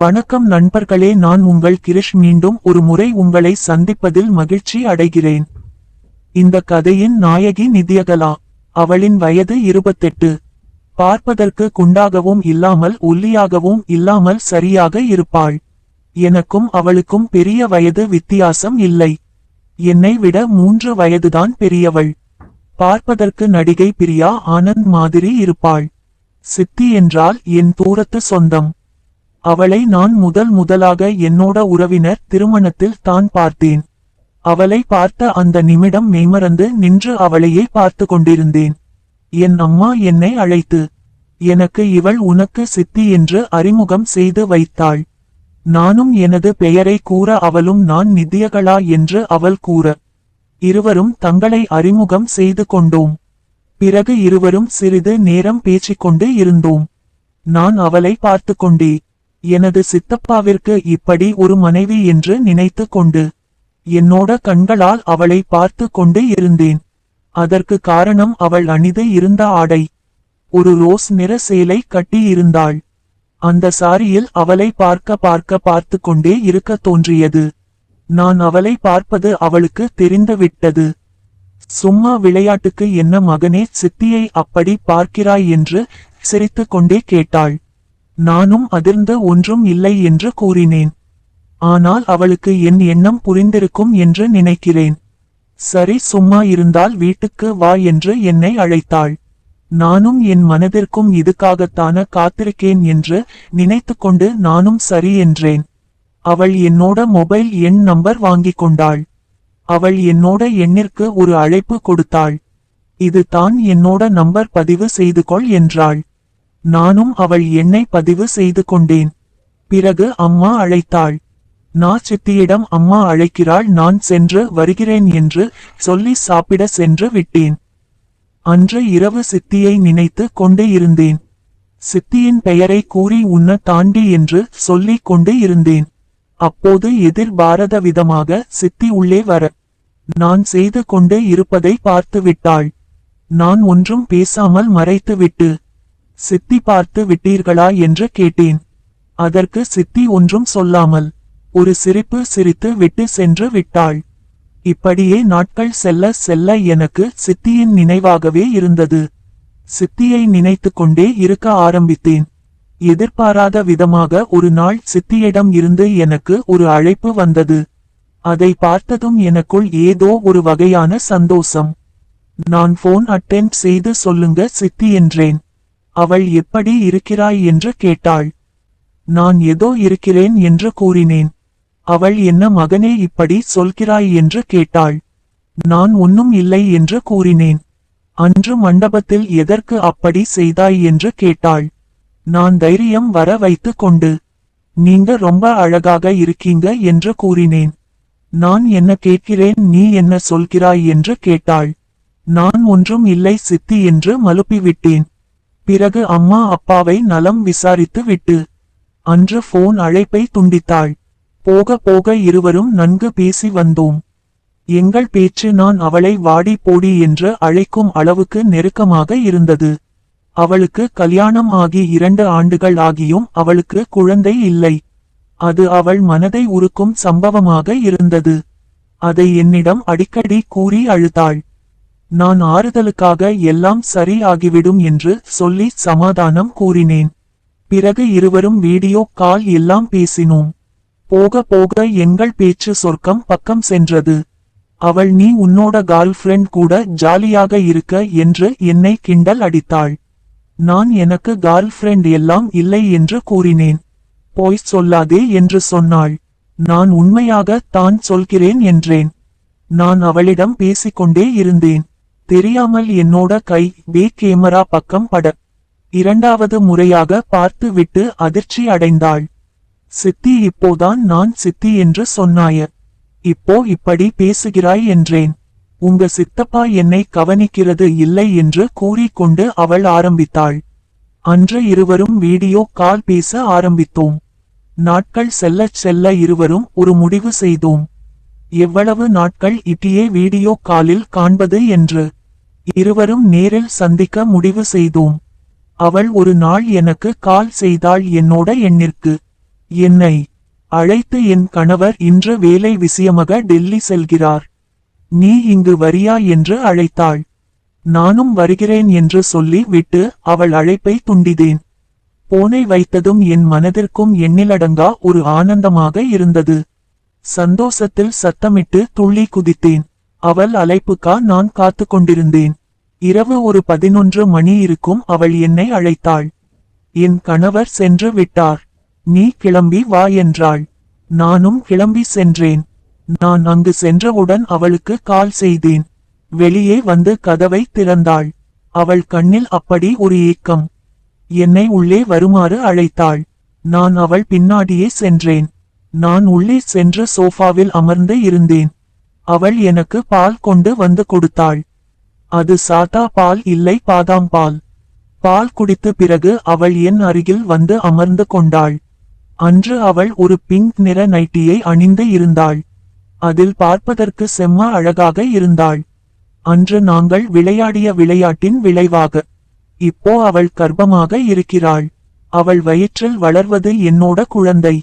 வணக்கம் நண்பர்களே நான் உங்கள் கிரிஷ் மீண்டும் ஒரு முறை உங்களை சந்திப்பதில் மகிழ்ச்சி அடைகிறேன். இந்த கதையின் நாயகி நித்யகலா. அவளின் வயது இருபத்தெட்டு. பார்ப்பதற்கு குண்டாகவும் இல்லாமல் ஒல்லியாகவும் இல்லாமல் சரியாக இருப்பாள். எனக்கும் அவளுக்கும் பெரிய வயது வித்தியாசம் இல்லை. என்னை விட மூன்று வயதுதான் பெரியவள். பார்ப்பதற்கு நடிகை பிரியா ஆனந்த் மாதிரி இருப்பாள். சித்தி என்றால் என் தூரத்து சொந்தம். அவளை நான் முதல் முதலாக என்னோட உறவினர் திருமணத்தில் தான் பார்த்தேன். அவளை பார்த்த அந்த நிமிடம் மெய்மறந்து நின்று அவளையே பார்த்து கொண்டிருந்தேன். என் அம்மா என்னை அழைத்து எனக்கு இவள் உனக்கு சித்தி என்று அறிமுகம் செய்து வைத்தாள். நானும் எனது பெயரை கூற அவளும் நான் நித்தியகளா என்று அவள் கூற இருவரும் தங்களை அறிமுகம் செய்து கொண்டோம். பிறகு இருவரும் சிறிது நேரம் பேச்சிக்கொண்டு இருந்தோம். நான் அவளை பார்த்து கொண்டே எனது சித்தப்பாவிற்கு இப்படி ஒரு மனைவி என்று நினைத்து கொண்டு என்னோட கண்களால் அவளை பார்த்து கொண்டு இருந்தேன். அதற்கு காரணம் அவள் அணிந்து இருந்த ஆடை. ஒரு ரோஸ் நிற சேலை கட்டியிருந்தாள் அந்த சாரியில் அவளை பார்க்க பார்க்க பார்த்து கொண்டே இருக்க தோன்றியது. நான் அவளை பார்ப்பது அவளுக்கு தெரிந்துவிட்டது சும்மா விளையாட்டுக்கு என்ன மகனே சித்தியை அப்படி பார்க்கிறாய் என்று சிரித்துக் கொண்டே கேட்டாள். நானும் அதிர்ந்து ஒன்றும் இல்லை என்று கூறினேன். ஆனால் அவளுக்கு என் எண்ணம் புரிந்திருக்கும் என்று நினைக்கிறேன். சரி சும்மா இருந்தால் வீட்டுக்கு வா என்று என்னை அழைத்தாள். நானும் என் மனதிற்கும் இதுக்காகத்தான காத்திருக்கேன் என்று நினைத்துக்கொண்டு நானும் சரி என்றேன். அவள் என்னோட மொபைல் எண் நம்பர் வாங்கிக் கொண்டாள். அவள் என்னோட எண்ணிற்கு ஒரு அழைப்பு கொடுத்தாள். இது தான் என்னோட நம்பர் பதிவு செய்து கொள் என்றாள். நானும் அவள் என்னை பதிவு செய்து கொண்டேன். பிறகு அம்மா அழைத்தாள். நான் சித்தியிடம் அம்மா அழைக்கிறாள் நான் சென்று வருகிறேன் என்று சொல்லி சாப்பிட சென்று விட்டேன். அன்று இரவு சித்தியை நினைத்து கொண்டே இருந்தேன். சித்தியின் பெயரை கூறி உன்ன தாண்டி என்று சொல்லிக் கொண்டு இருந்தேன். அப்போது எதிர்பாரத விதமாக சித்தி உள்ளே வர நான் செய்து கொண்டே இருப்பதை பார்த்து விட்டாள். நான் ஒன்றும் பேசாமல் மறைத்துவிட்டு சித்தி பார்த்து விட்டீர்களா என்று கேட்டேன். அதற்கு சித்தி ஒன்றும் சொல்லாமல் ஒரு சிரிப்பு சிரித்து விட்டு சென்று விட்டாள். இப்படியே நாட்கள் செல்ல செல்ல எனக்கு சித்தியின் நினைவாகவே இருந்தது. சித்தியை நினைத்து கொண்டே இருக்க ஆரம்பித்தேன். எதிர்பாராத விதமாக ஒரு நாள் சித்தியிடம் இருந்து எனக்கு ஒரு அழைப்பு வந்தது. அதை பார்த்ததும் எனக்குள் ஏதோ ஒரு வகையான சந்தோஷம். நான் போன் அட்டென்ட் செய்து சொல்லுங்க சித்தி என்றேன். அவள் எப்படி இருக்கிறாய் என்று கேட்டாள். நான் ஏதோ இருக்கிறேன் என்று கூறினேன். அவள் என்ன மகனே இப்படி சொல்கிறாய் என்று கேட்டாள். நான் ஒன்னும் இல்லை என்று கூறினேன். அன்று மண்டபத்தில் எதற்கு அப்படி செய்தாய் என்று கேட்டாள். நான் தைரியம் வர வைத்து கொண்டு. நீங்க ரொம்ப அழகாக இருக்கீங்க என்று கூறினேன். நான் என்ன கேட்கிறேன் நீ என்ன சொல்கிறாய் என்று கேட்டாள். நான் ஒன்றும் இல்லை சித்தி என்று மலுப்பிவிட்டேன். பிறகு அம்மா அப்பாவை நலம் விசாரித்து விட்டு அன்று போன் அழைப்பை துண்டித்தாள். போக போக இருவரும் நன்கு பேசி வந்தோம். எங்கள் பேச்சு நான் அவளை வாடி போடி என்று அழைக்கும் அளவுக்கு நெருக்கமாக இருந்தது. அவளுக்கு கல்யாணம் ஆகி இரண்டு ஆண்டுகள் ஆகியும் அவளுக்கு குழந்தை இல்லை. அது அவள் மனதை உருக்கும் சம்பவமாக இருந்தது. அதை என்னிடம் அடிக்கடி கூறி அழுதாள். நான் ஆறுதலுக்காக எல்லாம் சரி ஆகிவிடும் என்று சொல்லி சமாதானம் கூறினேன். பிறகு இருவரும் வீடியோ கால் எல்லாம் பேசினோம். போக போக எங்கள் பேச்சு சொர்க்கம் பக்கம் சென்றது. அவள் நீ உன்னோட கேர்ள் ஃப்ரெண்ட் கூட ஜாலியாக இருக்க என்று என்னை கிண்டல் அடித்தாள். நான் எனக்கு கேர்ள் ஃப்ரெண்ட் எல்லாம் இல்லை என்று கூறினேன். போய் சொல்லாதே என்று சொன்னாள். நான் உண்மையாக தான் சொல்கிறேன் என்றேன். நான் அவளிடம் பேசிக்கொண்டே இருந்தேன். தெரியாமல் என்னோட கை வே கேமரா பக்கம் பட. இரண்டாவது முறையாக பார்த்து விட்டு அதிர்ச்சி அடைந்தாள். சித்தி இப்போதான் நான் சித்தி என்று சொன்னாய. இப்போ இப்படி பேசுகிறாய் என்றேன். உங்க சித்தப்பா என்னை கவனிக்கிறது இல்லை என்று கூறிக்கொண்டு அவள் ஆரம்பித்தாள். அன்று இருவரும் வீடியோ கால் பேச ஆரம்பித்தோம். நாட்கள் செல்லச் செல்ல இருவரும் ஒரு முடிவு செய்தோம். எவ்வளவு நாட்கள் இட்டியே வீடியோ காலில் காண்பது என்று. இருவரும் நேரில் சந்திக்க முடிவு செய்தோம். அவள் ஒரு நாள் எனக்கு கால் செய்தாள் என்னோட எண்ணிற்கு. என்னை அழைத்து என் கணவர் இன்று வேலை விஷயமாக டெல்லி செல்கிறார். நீ இங்கு வரியா என்று அழைத்தாள். நானும் வருகிறேன் என்று சொல்லி விட்டு அவள் அழைப்பை துண்டிதேன். போனை வைத்ததும் என் மனதிற்கும் எண்ணிலடங்கா ஒரு ஆனந்தமாக இருந்தது. சந்தோஷத்தில் சத்தமிட்டு துள்ளி குதித்தேன். அவள் அழைப்புக்கா நான் காத்து கொண்டிருந்தேன். இரவு ஒரு பதினொன்று மணி இருக்கும் அவள் என்னை அழைத்தாள். என் கணவர் சென்று விட்டார். நீ கிளம்பி வா என்றாள். நானும் கிளம்பி சென்றேன். நான் அங்கு சென்றவுடன் அவளுக்கு கால் செய்தேன். வெளியே வந்து கதவை திறந்தாள். அவள் கண்ணில் அப்படி ஒரு ஏக்கம். என்னை உள்ளே வருமாறு அழைத்தாள். நான் அவள் பின்னாடியே சென்றேன். நான் உள்ளே சென்று சோஃபாவில் அமர்ந்து இருந்தேன். அவள் எனக்கு பால் கொண்டு வந்து கொடுத்தாள். அது சாதா பால் இல்லை பாதாம் பால். பால் குடித்த பிறகு அவள் என் அருகில் வந்து அமர்ந்து கொண்டாள். அன்று அவள் ஒரு பிங்க் நிற நைட்டியை அணிந்து இருந்தாள். அதில் பார்ப்பதற்கு செம்ம அழகாக இருந்தாள். அன்று நாங்கள் விளையாடிய விளையாட்டின் விளைவாக இப்போ அவள் கர்ப்பமாக இருக்கிறாள். அவள் வயிற்றில் வளர்வது என்னோட குழந்தை.